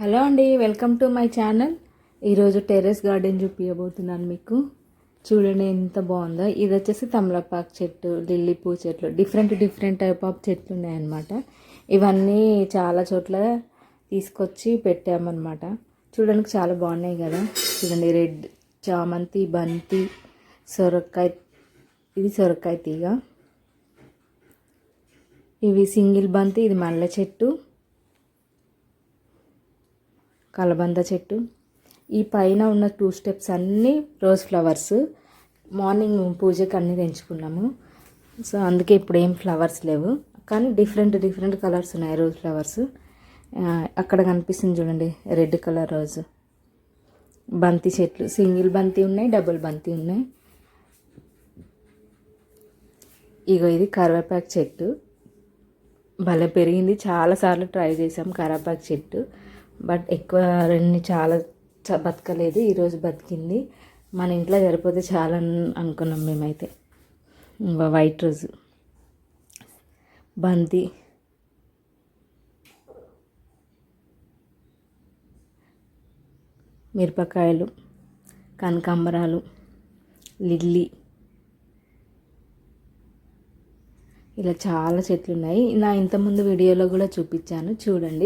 Hello అండి welcome to my channel. ఈరోజు terrace garden చూపించబోతున్నాను మీకు. చూడండి ఎంత బాగుందో. ఇది వచ్చేసి తమలపాకు చెట్టు లిల్లీ పూ చెట్లు డిఫరెంట్ డిఫరెంట్ టైప్ ఆఫ్ చెట్లు ఉన్నాయన్నమాట. ఇవన్నీ చాలా చోట్ల తీసుకొచ్చి పెట్టామన్నమాట. చూడడానికి చాలా బాగున్నాయి కదా. చూడండి రెడ్ చామంతి బంతి సొరకాయ ఇది సొరకాయ తీగ. ఇవి సింగిల్ బంతి ఇది మల్లె చెట్టు. కలబంద చెట్టు. ఈ పైన ఉన్న టూ స్టెప్స్ అన్నీ రోజ్ ఫ్లవర్స్ మార్నింగ్ పూజకి అన్నీ తెంచుకున్నాము. సో అందుకే ఇప్పుడు ఏం ఫ్లవర్స్ లేవు. కానీ డిఫరెంట్ డిఫరెంట్ కలర్స్ ఉన్నాయి రోజ్ ఫ్లవర్స్ అక్కడ కనిపిస్తుంది చూడండి రెడ్ కలర్ రోజ్ బంతి చెట్లు సింగిల్ బంతి ఉన్నాయి డబుల్ బంతి ఉన్నాయి. ఇగో ఇది కరివేపాకు చెట్టు. భలే పెరిగింది. చాలాసార్లు ట్రై చేసాం కరివేపాకు చెట్టు. బట్ ఎక్కువ రెండు చాలా బతకలేదు. ఈరోజు బతికింది. మన ఇంట్లో సరిపోతే చాలా అనుకున్నాం మేమైతే. వైట్ రోజు. బంతి. మిరపకాయలు కనకాంబరాలు లిల్లీ. ఇలా చాలా చెట్లు ఉన్నాయి నా ఇంతకుముందు వీడియోలో కూడా చూపించాను. చూడండి.